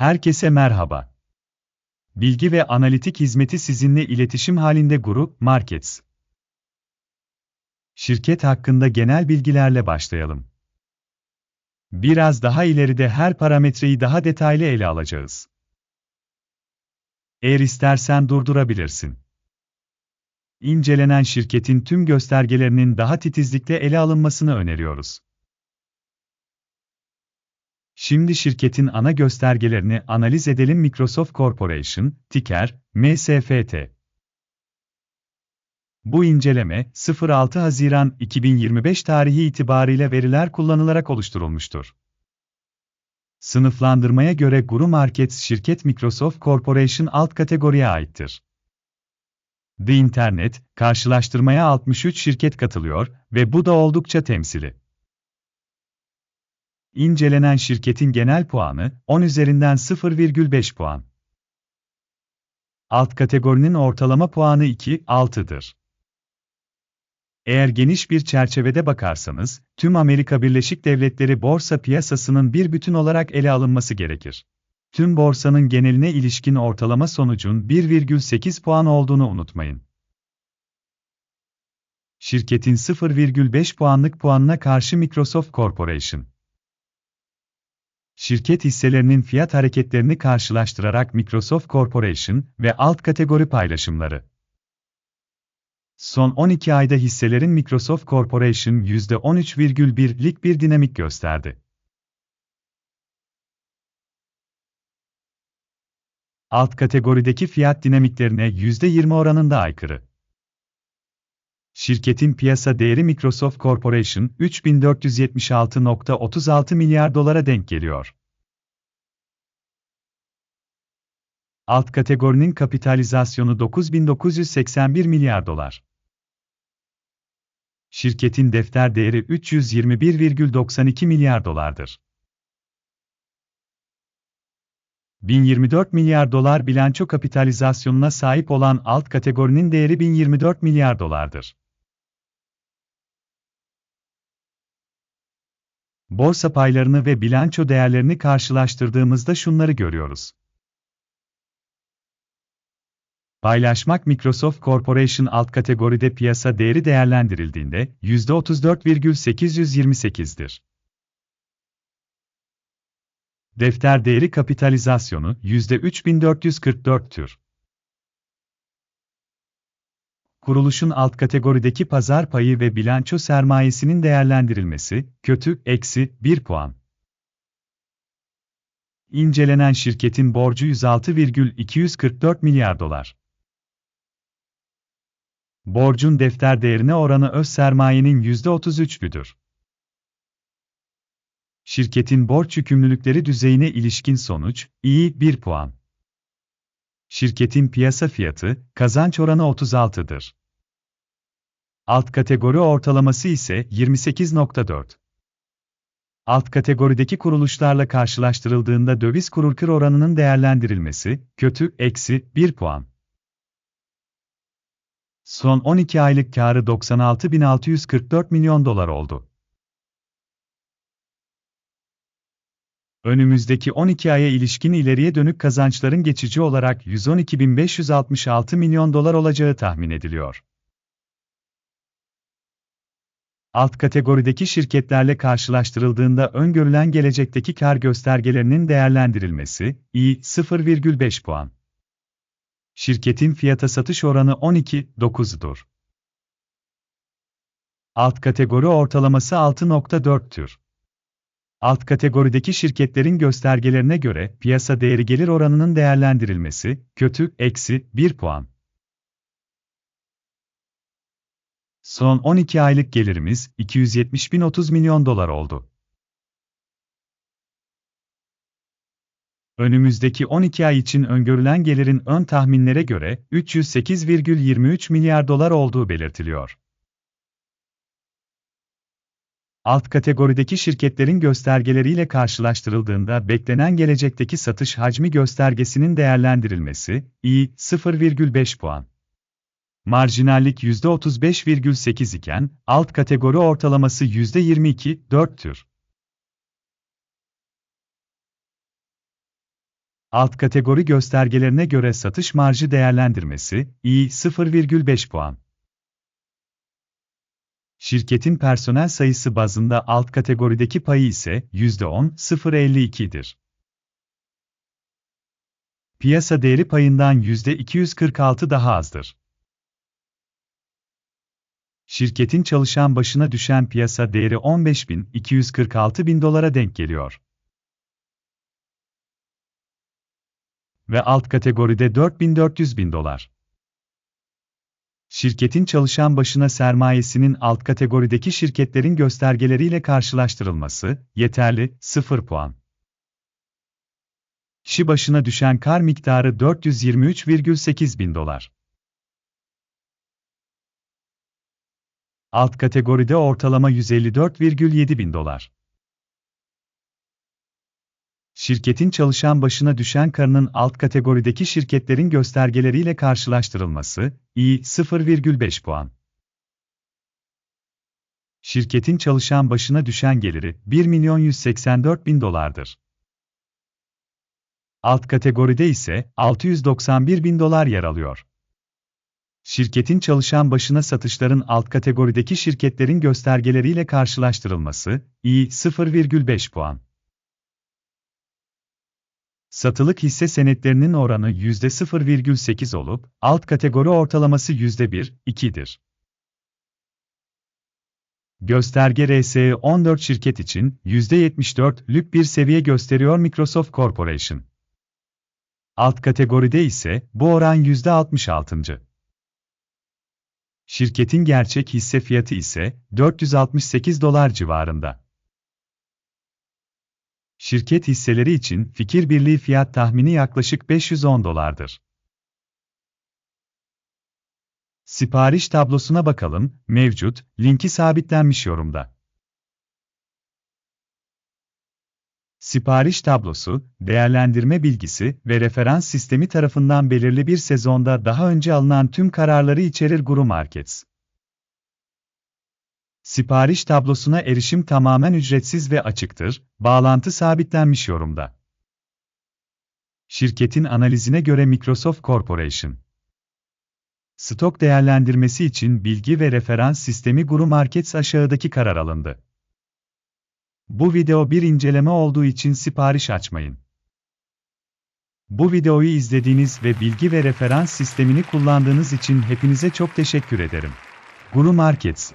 Herkese merhaba. Bilgi ve analitik hizmeti sizinle iletişim halinde Grup Markets. Şirket hakkında genel bilgilerle başlayalım. Biraz daha ileride her parametreyi daha detaylı ele alacağız. Eğer istersen durdurabilirsin. İncelenen şirketin tüm göstergelerinin daha titizlikle ele alınmasını öneriyoruz. Şimdi şirketin ana göstergelerini analiz edelim Microsoft Corporation, ticker, MSFT. Bu inceleme, 06 Haziran 2025 tarihi itibariyle veriler kullanılarak oluşturulmuştur. Sınıflandırmaya göre Guru Markets şirket Microsoft Corporation alt kategoriye aittir. The Internet, karşılaştırmaya 63 şirket katılıyor ve bu da oldukça temsili. İncelenen şirketin genel puanı 10 üzerinden 0,5 puan. Alt kategorinin ortalama puanı 2.6'dır. Eğer geniş bir çerçevede bakarsanız, tüm Amerika Birleşik Devletleri borsa piyasasının bir bütün olarak ele alınması gerekir. Tüm borsanın geneline ilişkin ortalama sonucun 1,8 puan olduğunu unutmayın. Şirketin 0,5 puanlık puanına karşı Microsoft Corporation şirket hisselerinin fiyat hareketlerini karşılaştırarak Microsoft Corporation ve alt kategori paylaşımları. Son 12 ayda hisselerin Microsoft Corporation %13,1'lik bir dinamik gösterdi. Alt kategorideki fiyat dinamiklerine %20 oranında aykırı. Şirketin piyasa değeri Microsoft Corporation 3476.36 milyar dolara denk geliyor. Alt kategorinin kapitalizasyonu 9981 milyar dolar. Şirketin defter değeri 321,92 milyar dolardır. 1024 milyar dolar bilanço kapitalizasyonuna sahip olan alt kategorinin değeri 1024 milyar dolardır. Borsa paylarını ve bilanço değerlerini karşılaştırdığımızda şunları görüyoruz. Paylaşmak Microsoft Corporation alt kategoride piyasa değeri değerlendirildiğinde %34,828'dir. Defter değeri kapitalizasyonu %3444'tür. Kuruluşun alt kategorideki pazar payı ve bilanço sermayesinin değerlendirilmesi, kötü, eksi 1 puan. İncelenen şirketin borcu 106,244 milyar dolar. Borcun defter değerine oranı öz sermayenin %33'lüdür. Şirketin borç yükümlülükleri düzeyine ilişkin sonuç, iyi 1 puan. Şirketin piyasa fiyatı, kazanç oranı 36'dır. Alt kategori ortalaması ise 28.4. Alt kategorideki kuruluşlarla karşılaştırıldığında döviz kurul kır oranının değerlendirilmesi, kötü, eksi 1 puan. Son 12 aylık karı 96.644 milyon dolar oldu. Önümüzdeki 12 aya ilişkin ileriye dönük kazançların geçici olarak 112.566 milyon dolar olacağı tahmin ediliyor. Alt kategorideki şirketlerle karşılaştırıldığında öngörülen gelecekteki kar göstergelerinin değerlendirilmesi, iyi 0,5 puan. Şirketin fiyata satış oranı 12.9'dur. Alt kategori ortalaması 6.4'tür. Alt kategorideki şirketlerin göstergelerine göre piyasa değeri gelir oranının değerlendirilmesi kötü eksi 1 puan. Son 12 aylık gelirimiz 270.030 milyon dolar oldu. Önümüzdeki 12 ay için öngörülen gelirin ön tahminlere göre 308,23 milyar dolar olduğu belirtiliyor. Alt kategorideki şirketlerin göstergeleriyle karşılaştırıldığında beklenen gelecekteki satış hacmi göstergesinin değerlendirilmesi, iyi 0,5 puan. Marjinallik %35,8 iken, alt kategori ortalaması %22,4'tür. Alt kategori göstergelerine göre satış marjı değerlendirmesi, iyi 0,5 puan. Şirketin personel sayısı bazında alt kategorideki payı ise %10,052'dir. Piyasa değeri payından %246 daha azdır. Şirketin çalışan başına düşen piyasa değeri 15.246 bin dolara denk geliyor. Ve alt kategoride 4400 bin dolar. Şirketin çalışan başına sermayesinin alt kategorideki şirketlerin göstergeleriyle karşılaştırılması, yeterli, 0 puan. Kişi başına düşen kar miktarı 423,8 bin dolar. Alt kategoride ortalama 154,7 bin dolar. Şirketin çalışan başına düşen karının alt kategorideki şirketlerin göstergeleriyle karşılaştırılması, iyi 0,5 puan. Şirketin çalışan başına düşen geliri 1 milyon 184 bin dolardır. Alt kategoride ise 691 bin dolar yer alıyor. Şirketin çalışan başına satışların alt kategorideki şirketlerin göstergeleriyle karşılaştırılması, iyi 0,5 puan. Satılık hisse senetlerinin oranı %0,8 olup, alt kategori ortalaması %1,2'dir. Gösterge RSE 14 şirket için %74'lük bir seviye gösteriyor Microsoft Corporation. Alt kategoride ise bu oran %66. Şirketin gerçek hisse fiyatı ise 468 dolar civarında. Şirket hisseleri için fikir birliği fiyat tahmini yaklaşık 510 dolardır. Sipariş tablosuna bakalım, mevcut, linki sabitlenmiş yorumda. Sipariş tablosu, değerlendirme bilgisi ve referans sistemi tarafından belirli bir sezonda daha önce alınan tüm kararları içerir Guru Markets. Sipariş tablosuna erişim tamamen ücretsiz ve açıktır, bağlantı sabitlenmiş yorumda. Şirketin analizine göre Microsoft Corporation. Stok değerlendirmesi için bilgi ve referans sistemi Guru Markets aşağıdaki karar alındı. Bu video bir inceleme olduğu için sipariş açmayın. Bu videoyu izlediğiniz ve bilgi ve referans sistemini kullandığınız için hepinize çok teşekkür ederim. Guru Markets